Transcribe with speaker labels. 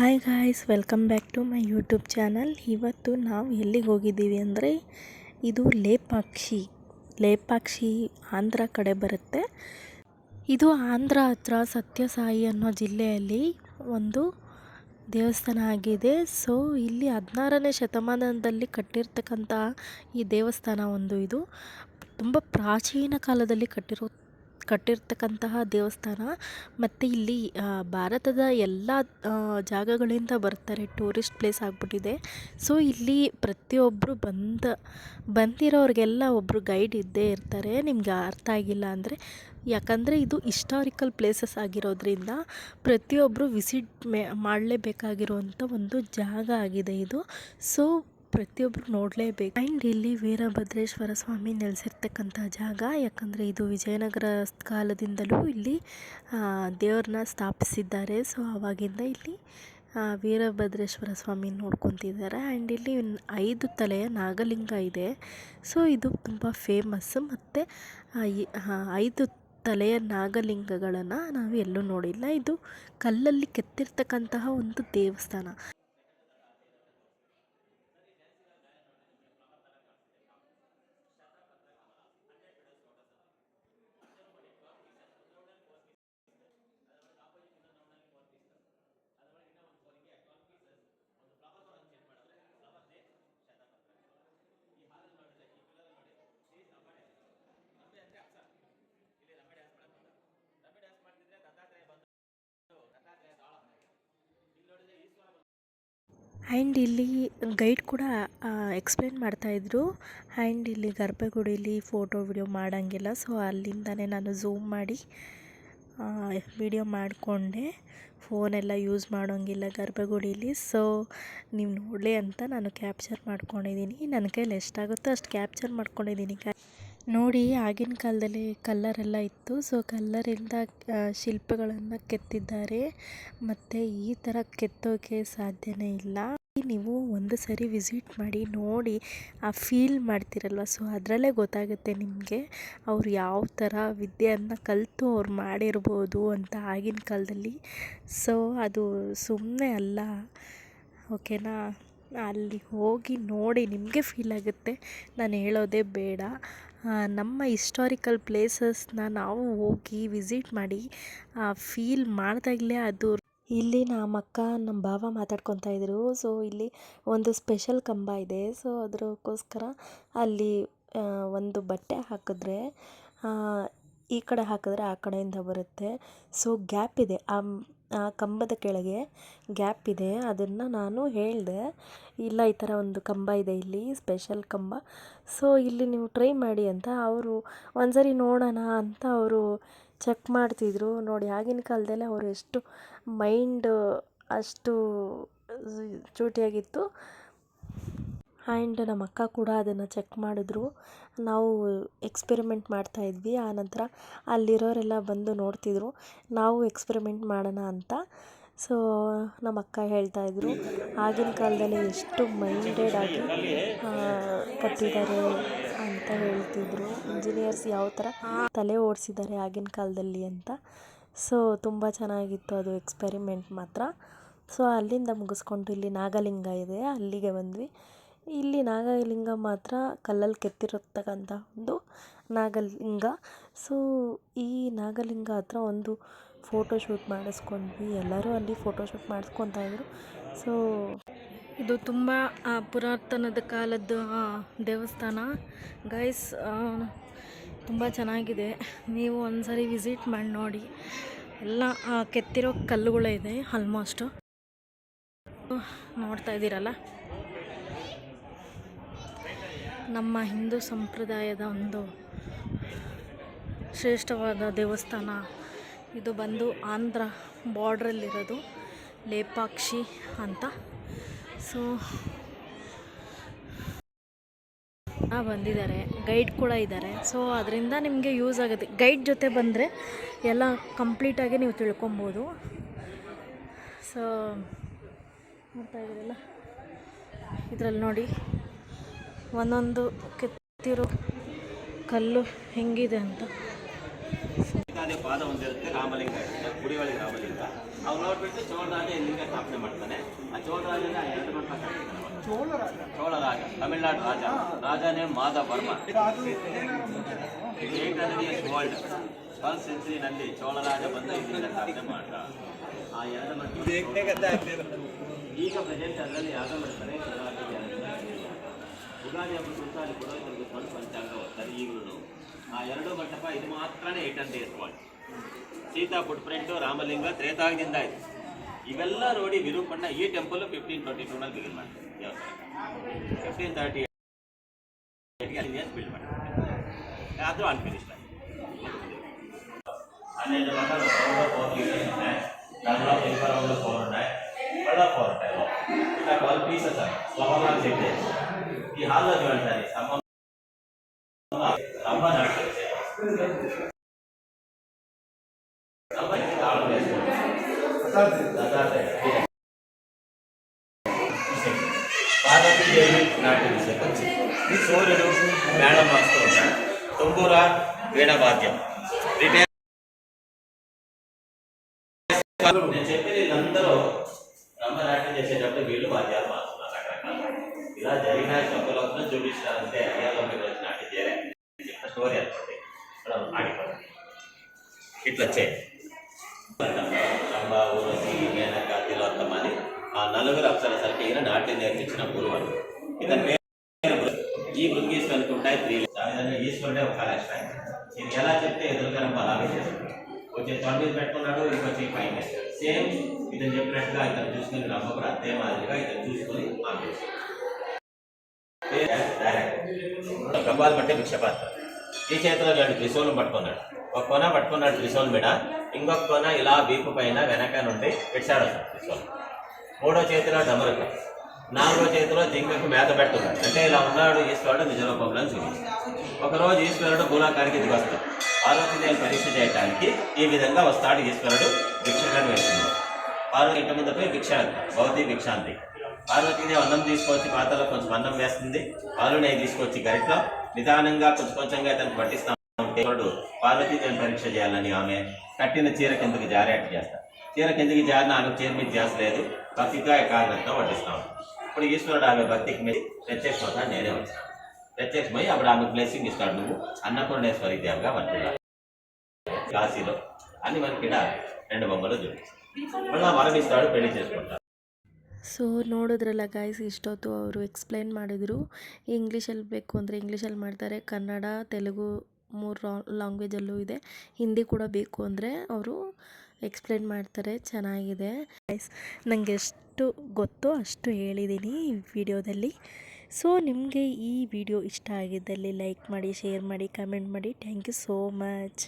Speaker 1: Hi guys welcome back to my YouTube channel ಇವತ್ತು ನಾವು ಎಲ್ಲಿಗೆ ಹೋಗಿದ್ದೀವಿ ಅಂದರೆ ಇದು ಲೇಪಾಕ್ಷಿ ಲೇಪಾಕ್ಷಿ ಆಂಧ್ರ ಕಡೆ ಬರುತ್ತೆ. ಇದು ಆಂಧ್ರ ಹತ್ರ ಸತ್ಯಸಾಯಿ ಅನ್ನೋ ಜಿಲ್ಲೆಯಲ್ಲಿ ಒಂದು ದೇವಸ್ಥಾನ ಆಗಿದೆ. ಸೊ ಇಲ್ಲಿ ಹದಿನಾರನೇ ಶತಮಾನದಲ್ಲಿ ಕಟ್ಟಿರ್ತಕ್ಕಂಥ ಈ ದೇವಸ್ಥಾನ ಒಂದು ಇದು. ತುಂಬ ಪ್ರಾಚೀನ ಕಾಲದಲ್ಲಿ ಕಟ್ಟಿರೋ ಕಟ್ಟಿರ್ತಕ್ಕಂತಹ ದೇವಸ್ಥಾನ. ಮತ್ತು ಇಲ್ಲಿ ಭಾರತದ ಎಲ್ಲ ಜಾಗಗಳಿಂದ ಬರ್ತಾರೆ ಟೂರಿಸ್ಟ್ ಪ್ಲೇಸ್ ಆಗಿಬಿಟ್ಟಿದೆ. ಸೊ ಇಲ್ಲಿ ಪ್ರತಿಯೊಬ್ಬರು ಬಂದ, ಬಂದಿರೋರಿಗೆಲ್ಲ ಒಬ್ಬರು ಗೈಡ್ ಇದ್ದೇ ಇರ್ತಾರೆ. ನಿಮಗೆ ಅರ್ಥ ಆಗಿಲ್ಲ ಅಂದರೆ, ಯಾಕಂದರೆ ಇದು ಹಿಸ್ಟಾರಿಕಲ್ ಪ್ಲೇಸಸ್ ಆಗಿರೋದ್ರಿಂದ ಪ್ರತಿಯೊಬ್ಬರು ವಿಸಿಟ್ ಮೇ ಮಾಡಲೇಬೇಕಾಗಿರುವಂಥ ಒಂದು ಜಾಗ ಆಗಿದೆ ಇದು. ಸೊ ಪ್ರತಿಯೊಬ್ಬರು ನೋಡಲೇಬೇಕು. ಆ್ಯಂಡ್ ಇಲ್ಲಿ ವೀರಭದ್ರೇಶ್ವರ ಸ್ವಾಮಿ ನೆಲೆಸಿರ್ತಕ್ಕಂಥ ಜಾಗ. ಯಾಕಂದರೆ ಇದು ವಿಜಯನಗರ ಕಾಲದಿಂದಲೂ ಇಲ್ಲಿ ದೇವ್ರನ್ನ ಸ್ಥಾಪಿಸಿದ್ದಾರೆ. ಸೊ ಆವಾಗಿಂದ ಇಲ್ಲಿ ವೀರಭದ್ರೇಶ್ವರ ಸ್ವಾಮಿ ನೋಡ್ಕೊತಿದ್ದಾರೆ. ಆ್ಯಂಡ್ ಇಲ್ಲಿ ಐದು ತಲೆಯ ನಾಗಲಿಂಗ ಇದೆ. ಸೊ ಇದು ತುಂಬ ಫೇಮಸ್ ಮತ್ತು ಐದು ತಲೆಯ ನಾಗಲಿಂಗಗಳನ್ನು ನಾವು ಎಲ್ಲೂ ನೋಡಿಲ್ಲ. ಇದು ಕಲ್ಲಲ್ಲಿ ಕೆತ್ತಿರ್ತಕ್ಕಂತಹ ಒಂದು ದೇವಸ್ಥಾನ. ಆ್ಯಂಡ್ ಇಲ್ಲಿ ಗೈಡ್ ಕೂಡ ಎಕ್ಸ್ಪ್ಲೇನ್ ಮಾಡ್ತಾಯಿದ್ರು ಆ್ಯಂಡ್ ಇಲ್ಲಿ ಗರ್ಭಗುಡಿಲಿ ಫೋಟೋ ವಿಡಿಯೋ ಮಾಡೋಂಗಿಲ್ಲ. ಸೊ ಅಲ್ಲಿಂದನೇ ನಾನು ಝೂಮ್ ಮಾಡಿ ವಿಡಿಯೋ ಮಾಡಿಕೊಂಡೆ. ಫೋನೆಲ್ಲ ಯೂಸ್ ಮಾಡೋಂಗಿಲ್ಲ ಗರ್ಭಗುಡೀಲಿ. ಸೊ ನೀವು ನೋಡಲಿ ಅಂತ ನಾನು ಕ್ಯಾಪ್ಚರ್ ಮಾಡ್ಕೊಂಡಿದ್ದೀನಿ ನನ್ನ ಕೈಲಿ ಎಷ್ಟಾಗುತ್ತೋ ಅಷ್ಟು ಕ್ಯಾಪ್ಚರ್ ಮಾಡ್ಕೊಂಡಿದ್ದೀನಿ ನೋಡಿ, ಆಗಿನ ಕಾಲದಲ್ಲಿ ಕಲ್ಲರೆಲ್ಲ ಇತ್ತು. ಸೊ ಕಲ್ಲರಿಂದ ಶಿಲ್ಪಗಳನ್ನು ಕೆತ್ತಿದ್ದಾರೆ. ಮತ್ತು ಈ ಥರ ಕೆತ್ತೋಕೆ ಸಾಧ್ಯನೇ ಇಲ್ಲ. ನೀವು ಒಂದು ಸರಿ ವಿಸಿಟ್ ಮಾಡಿ, ನೋಡಿ, ಆ ಫೀಲ್ ಮಾಡ್ತಿರಲ್ವ? ಸೊ ಅದರಲ್ಲೇ ಗೊತ್ತಾಗುತ್ತೆ ನಿಮಗೆ ಅವ್ರು ಯಾವ ಥರ ವಿದ್ಯೆಯನ್ನು ಕಲಿತು ಅವ್ರು ಮಾಡಿರ್ಬೋದು ಅಂತ ಆಗಿನ ಕಾಲದಲ್ಲಿ. ಸೊ ಅದು ಸುಮ್ಮನೆ ಅಲ್ಲ. ಓಕೆನಾ ಅಲ್ಲಿ ಹೋಗಿ ನೋಡಿ ನಿಮಗೆ ಫೀಲ್ ಆಗುತ್ತೆ. ನಾನು ಹೇಳೋದೇ ಬೇಡ. ನಮ್ಮ ಹಿಸ್ಟಾರಿಕಲ್ ಪ್ಲೇಸಸ್ನ ನಾವು ಹೋಗಿ ವಿಸಿಟ್ ಮಾಡಿ ಫೀಲ್ ಮಾಡಿದಾಗಲೇ ಅದು ಇಲ್ಲಿ ನಮ್ಮ ಅಕ್ಕ, ನಮ್ಮ ಭಾವ ಮಾತಾಡ್ಕೊತಾ ಇದ್ರು. ಸೊ ಇಲ್ಲಿ ಒಂದು ಸ್ಪೆಷಲ್ ಕಂಬ ಇದೆ. ಸೊ ಅದಕ್ಕೋಸ್ಕರ ಅಲ್ಲಿ ಒಂದು ಬಟ್ಟೆ ಹಾಕಿದ್ರೆ ಈ ಕಡೆ ಹಾಕಿದ್ರೆ ಆ ಕಡೆಯಿಂದ ಬರುತ್ತೆ. ಸೊ ಗ್ಯಾಪ್ ಇದೆ. ಆ ಆ ಕಂಬದ ಕೆಳಗೆ ಗ್ಯಾಪ್ ಇದೆ. ಅದನ್ನು ನಾನು ಹೇಳಿದೆ, ಇಲ್ಲ, ಈ ಥರ ಒಂದು ಕಂಬ ಇದೆ ಇಲ್ಲಿ, ಸ್ಪೆಷಲ್ ಕಂಬ. ಸೊ, ಇಲ್ಲಿ ನೀವು ಟ್ರೈ ಮಾಡಿ ಅಂತ ಅವರು ಒಂದ್ಸರಿ ನೋಡೋಣ ಅಂತ ಅವರು ಚೆಕ್ ಮಾಡ್ತಿದ್ರು. ನೋಡಿ, ಆಗಿನ ಕಾಲದಲ್ಲೇ ಅವರು ಎಷ್ಟು ಮೈಂಡ್ ಅಷ್ಟು ಚೂಟಿಯಾಗಿತ್ತು ಆ್ಯಂಡ್ ನಮ್ಮ ಅಕ್ಕ ಕೂಡ ಅದನ್ನು ಚೆಕ್ ಮಾಡಿದ್ರು. ನಾವು ಎಕ್ಸ್ಪೆರಿಮೆಂಟ್ ಆ ನಂತರ ಅಲ್ಲಿರೋರೆಲ್ಲ ಬಂದು ನೋಡ್ತಿದ್ರು. ನಾವು ಎಕ್ಸ್ಪೆರಿಮೆಂಟ್ ಮಾಡೋಣ ಅಂತ. ಸೊ, ನಮ್ಮ ಅಕ್ಕ ಹೇಳ್ತಾ ಇದ್ರು. ಆಗಿನ ಕಾಲದಲ್ಲಿ ಎಷ್ಟು ಮೈಂಡೆಡ್ ಆಗಿ ಕಟ್ಟಿದ್ದಾರೆ ಅಂತ ಹೇಳ್ತಿದ್ರು. ಇಂಜಿನಿಯರ್ಸ್ ಯಾವ ಥರ ತಲೆ ಓಡಿಸಿದ್ದಾರೆ ಆಗಿನ ಕಾಲದಲ್ಲಿ ಅಂತ. ಸೊ, ತುಂಬ ಚೆನ್ನಾಗಿತ್ತು ಅದು ಎಕ್ಸ್ಪೆರಿಮೆಂಟ್ ಮಾತ್ರ. ಸೊ, ಅಲ್ಲಿಂದ ಮುಗಿಸ್ಕೊಂಡು ಇಲ್ಲಿ ನಾಗಲಿಂಗ ಇದೆ. ಅಲ್ಲಿಗೆ ಬಂದ್ವಿ. ಇಲ್ಲಿ ನಾಗಲಿಂಗ ಮಾತ್ರ ಕಲ್ಲಲ್ಲಿ ಕೆತ್ತಿರತಕ್ಕಂಥ ಒಂದು ನಾಗಲಿಂಗ. ಸೊ ಈ ನಾಗಲಿಂಗ ಹತ್ರ ಒಂದು ಫೋಟೋ ಶೂಟ್ ಮಾಡಿಸ್ಕೊಂಡ್ವಿ. ಎಲ್ಲರೂ ಅಲ್ಲಿ ಫೋಟೋ ಶೂಟ್ ಮಾಡಿಸ್ಕೊತಾ ಇದ್ರು. ಸೊ ಇದು ತುಂಬ ಪುರಾತನದ ಕಾಲದ ದೇವಸ್ಥಾನ. ಗೈಸ್ ತುಂಬ ಚೆನ್ನಾಗಿದೆ. ನೀವು ಒಂದ್ಸರಿ ವಿಸಿಟ್ ಮಾಡಿ ನೋಡಿ. ಎಲ್ಲ ಕೆತ್ತಿರೋ ಕಲ್ಲುಗಳೇ ಇದೆ ಆಲ್ಮೋಸ್ಟು ನೋಡ್ತಾ ಇದ್ದೀರಲ್ಲ? ನಮ್ಮ ಹಿಂದೂ ಸಂಪ್ರದಾಯದ ಒಂದು ಶ್ರೇಷ್ಠವಾದ ದೇವಸ್ಥಾನ. ಇದು ಬಂದು ಆಂಧ್ರ ಬಾರ್ಡ್ರಲ್ಲಿರೋದು ಲೇಪಾಕ್ಷಿ ಅಂತ. ಸೊ ಬಂದಿದ್ದಾರೆ. ಗೈಡ್ ಕೂಡ ಇದ್ದಾರೆ. ಸೊ ಅದರಿಂದ ನಿಮಗೆ ಯೂಸ್ ಆಗುತ್ತೆ. ಗೈಡ್ ಜೊತೆ ಬಂದರೆ ಎಲ್ಲ ಕಂಪ್ಲೀಟಾಗಿ ನೀವು ತಿಳ್ಕೊಬೋದು. ಸೊ ನೋಡ್ತಾ ಇದ್ದೀರಲ್ಲ ಇದರಲ್ಲಿ ನೋಡಿ. ಒಂದೊಂದು ಕೆತ್ತಿರೋ ಕಲ್ಲು ಹೆಂಗಿದೆ ಅಂತ.
Speaker 2: ಪಾದ ಹೊಂದಿರುತ್ತೆ, ರಾಮಲಿಂಗ ಇರುತ್ತೆ ಗುಡಿ ಒಳಗೆ ರಾಮಲಿಂಗ. ಅವ್ನು ನೋಡ್ಬಿಟ್ಟು ಚೋಳರಾಜ ಲಿಂಗ ಸ್ಥಾಪನೆ ಮಾಡ್ತಾನೆ? ಆ ಚೋಳರಾಜನ ಎರಡು ಅವನು. ಚೋಳರಾಜ, ತಮಿಳ್ನಾಡು ರಾಜ. ರಾಜನೇ Madhava Varma eight hundred years old twelfth ಸೆಂಚುರಿನಲ್ಲಿ ಚೋಳರಾಜ ಬಂದ ಇಲ್ಲಿಂದ ಸ್ಥಾಪನೆ ಮಾಡ್ದ. ಆ ಎರಡು ಮಂಟಪ ಈಗ ಪ್ರೆಸೆಂಟ್ ಅದರಲ್ಲಿ ಯಾವ್ದು ಮಾಡ್ತಾರೆ. ಯುಗಾದಿ ಹಬ್ಬದ ದಿವಸ ಅಲ್ಲಿ ಪುರೋಹಿತರಿಗೆ ಬಂದು ಪಂಚಾಂಗ ಓದ್ತಾರೆ ಈಗಲೂ ಆ ಎರಡು ಮಂಟಪ ಇದು ಮಾತ್ರನೇ eighteen days what Sita foot print Ramalinga ತ್ರೇತಾಗದಿಂದ ಆಯ್ತು ಇವೆಲ್ಲ ನೋಡಿ ವಿರೂಪಣ್ಣ ಈ ಟೆಂಪಲ್ ಫಿಫ್ಟೀನ್ ಟ್ವೆಂಟಿ ಟೂನಲ್ಲಿ ಬಿಗಿನ್ ಮಾಡ್ತಾರೆ. ಫಿಫ್ಟೀನ್ ತರ್ಟಿ ಏಟ್ಗೆ ಅಲ್ಲಿ ಏನು ಬಿಲ್ಡ್ ಮಾಡ್ತಾರೆ. ಆದರೂ unfinished four four pieces flower ఈ హాల్లోకి అంటారు సంబంధం పార్వతీదేవి నాటి ఈ చేసేటప్పుడు వీళ్ళు వాద్యాలు ఇలా జరిగిన చెప్పలోకి చూపిస్తారంటే అయ్యాలో మీరు వచ్చి నాట్యం చేయలే చెప్పిన స్టోరీ అనుకోండి. మనం ఆడిపోతుంది ఇట్లా చేయి. ఊరసి మేనక తిలోత్తమ అని ఆ నలుగురు అప్సరసలకి ఈయన నాట్యం నేర్పించిన గురువు అని ఇతని ఈ బృంగీశ్వరునికి ఉంటాయి త్రీ ఈశ్వరుడే ఒక లక్ష ఇది ఎలా చెప్తే ఎదురుకరం అలాగే చేస్తాడు వచ్చే తొడ పెట్టుకున్నాడు ఇంకొచ్చి పైన సేమ్ ఇతను చెప్పినట్టుగా ఇతను చూసుకుని రమ్మ అదే మాదిరిగా ఇతను చూసుకుని ఆమె గంబాలు పట్టే భిక్షపాత్ర ఈ చేతిలో రెండు త్రిశూలం పట్టుకున్నాడు. ఒక కొన పట్టుకున్నాడు త్రిశూలం మీద. ఇంకొక కొన ఇలా వీపు పైన వెనక నుండి పెట్టాడు త్రిశూలం. మూడో చేతిలో డమరుక. నాలుగో చేతిలో జింకకు మేత పెడుతున్నాడు. అంటే ఇలా ఉన్నాడు ఈశ్వరుడు నిజ రూపంలో ఒకరోజు ఈశ్వరుడు భూలోకానికి దిగి వస్తాడు. పార్వతీదేవి పరీక్ష చేయడానికి ఈ విధంగా వస్తాడు ఈశ్వరుడు భిక్షకని వేస్తున్నాడు పార్వతి ఇంటి ముందు పోయి భిక్ష భౌతిక భిక్షాంతి పార్వతీదేవి అన్నం తీసుకొచ్చి పాత్రలో కొంచెం అన్నం వేస్తుంది. పాలు నెయ్యి తీసుకొచ్చి గరిట్లో నిదానంగా కొంచెం కొంచెంగా తనకు పట్టిస్తా. ఉంటే ఈశ్వరుడు పరీక్ష చేయాలని ఆమె కట్టిన చీర కిందకి జారేట్ చేస్తాడు చీర కిందకి జారిన ఆమె చీర మీద చేస్తలేదు భక్తిగా ఏకాగ్రతతో వడ్డిస్తాం. ఇప్పుడు ఈశ్వరుడు ఆమె భక్తికి మీద ప్రత్యక్షమవుతా నేనే వచ్చాను ప్రత్యక్షమై అప్పుడు ఆమె బ్లెస్సింగ్ ఇస్తాడు నువ్వు. అన్నపూర్ణేశ్వరి దేవగా వర్తిల్లా కాశీలో అన్ని మనకి రెండు బొమ్మలు చూపిస్తాడు మళ్ళీ మరణిస్తాడు పెళ్ళి చేసుకుంటాడు
Speaker 1: ಸೊ ನೋಡಿದ್ರಲ್ಲ ಗಾಯ್ಸ್ ಇಷ್ಟೊತ್ತು ಅವರು ಎಕ್ಸ್ಪ್ಲೈನ್ ಮಾಡಿದರು. ಇಂಗ್ಲೀಷಲ್ಲಿ ಬೇಕು ಅಂದರೆ ಇಂಗ್ಲೀಷಲ್ಲಿ ಮಾಡ್ತಾರೆ. ಕನ್ನಡ, ತೆಲುಗು ಮೂರು ಲ್ಯಾಂಗ್ವೇಜಲ್ಲೂ ಇದೆ. ಹಿಂದಿ ಕೂಡ ಬೇಕು ಅಂದರೆ ಅವರು ಎಕ್ಸ್ಪ್ಲೈನ್ ಮಾಡ್ತಾರೆ. ಚೆನ್ನಾಗಿದೆ. ಗಾಯ್ಸ್ ನನಗೆ ಎಷ್ಟು ಗೊತ್ತೋ ಅಷ್ಟು ಹೇಳಿದ್ದೀನಿ ಈ ವಿಡಿಯೋದಲ್ಲಿ. ಸೊ ನಿಮಗೆ ಈ ವಿಡಿಯೋ ಇಷ್ಟ ಆಗಿದ್ದಲ್ಲಿ ಲೈಕ್ ಮಾಡಿ ಶೇರ್ ಮಾಡಿ ಕಮೆಂಟ್ ಮಾಡಿ. Thank you so much